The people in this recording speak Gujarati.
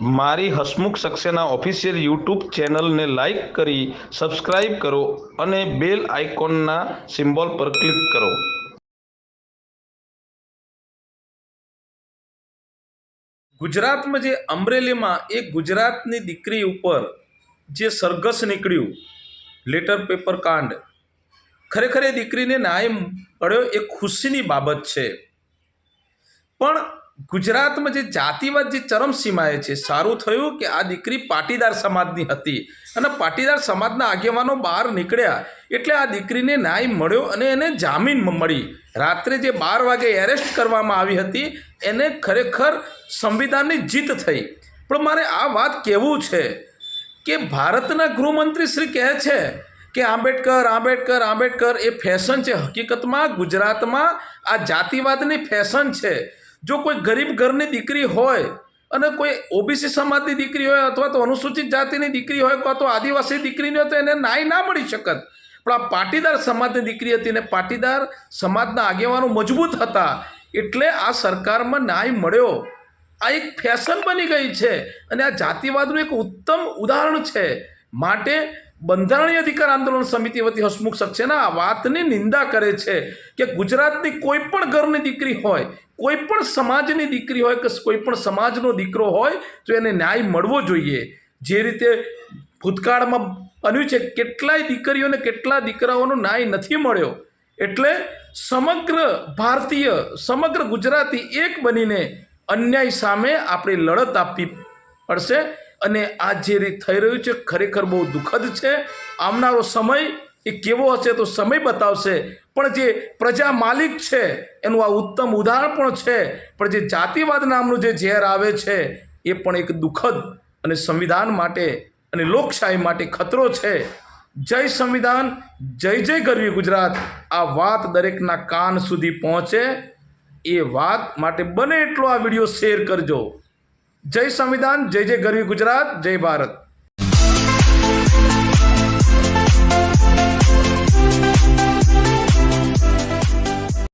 મારી હસમુખ સક્સેના ઓફિશિયલ યુટ્યુબ ચેનલને લાઇક કરી સબસ્ક્રાઇબ કરો અને બેલ આઇકોનના સિમ્બોલ પર ક્લિક કરો. ગુજરાતમાં જે અમરેલીમાં એક ગુજરાતની દીકરી ઉપર જે સરઘસ નીકળ્યું, લેટર પેપર કાંડ, ખરેખર એ દીકરીને ન્યાય મળ્યો એ ખુશીની બાબત છે. પણ ગુજરાતમાં જે જાતિવાદ, જે ચરમસીમાએ છે, સારું થયું કે આ દીકરી પાટીદાર સમાજની હતી. અને પાટીદાર સમાજના આગેવાનો બહાર નીકળ્યા એટલે આ દીકરીને ન્યાય મળ્યો અને એને જામીન મળી. રાત્રે જે બાર વાગે એરેસ્ટ કરવામાં આવી હતી, એને ખરેખર સંવિધાનની જીત થઈ. પણ મારે આ વાત કહેવું છે કે ભારતના ગૃહમંત્રી શ્રી કહે છે કે આંબેડકર આંબેડકર આંબેડકર એ ફેશન છે. હકીકતમાં ગુજરાતમાં આ જાતિવાદની ફેશન છે. જો કોઈ ગરીબ ઘરની દીકરી હોય અને કોઈ ઓબીસી સમાજની દીકરી હોય અથવા તો અનુસૂચિત જાતિની દીકરી હોય અથવા તો આદિવાસી દીકરીની હોય તો એને નાય ના મળી શકત. પણ આ પાટીદાર સમાજની દીકરી હતી ને પાટીદાર સમાજના આગેવાનો મજબૂત હતા. એટલે આ સરકારમાં ન્યાય મળ્યો. આ એક ફેશન બની ગઈ છે અને આ જાતિવાદનું એક ઉત્તમ ઉદાહરણ છે. માટે બંધારણીય અધિકાર આંદોલન સમિતિ વતી હસમુખ સક્સેના આ વાતની નિંદા કરે છે કે ગુજરાતની કોઈ પણ ઘરની દીકરી હોય, કોઈ પણ સમાજની દીકરી હોય કે કોઈ પણ સમાજનો દીકરો હોય, તો એને ન્યાય મળવો જોઈએ. જે રીતે ભૂતકાળમાં બન્યું છે, કેટલાય દીકરીઓને કેટલા દીકરાઓનો ન્યાય નથી મળ્યો. એટલે સમગ્ર ભારતીય, સમગ્ર ગુજરાતી એક બનીને અન્યાય સામે આપણે લડત આપવી પડશે. અને આ જે રીત થઈ રહ્યું છે, ખરેખર બહુ દુઃખદ છે. આવનારો સમય એ કેવો હશે તો સમય બતાવશે. પણ જે પ્રજા માલિક છે, એનું આ ઉત્તમ ઉદાહરણ પણ છે. પણ જે જાતિવાદ નામનું જે ઝેર આવે છે, એ પણ એક દુઃખદ અને સંવિધાન માટે અને લોકશાહી માટે ખતરો છે. જય સંવિધાન, જય જય ગરવી ગુજરાત. આ વાત દરેકના કાન સુધી પહોંચે. એ વાત માટે બને એટલો આ વીડિયો શેર કરજો. જય સંવિધાન જય જય ગરવી ગુજરાત જય ભારત.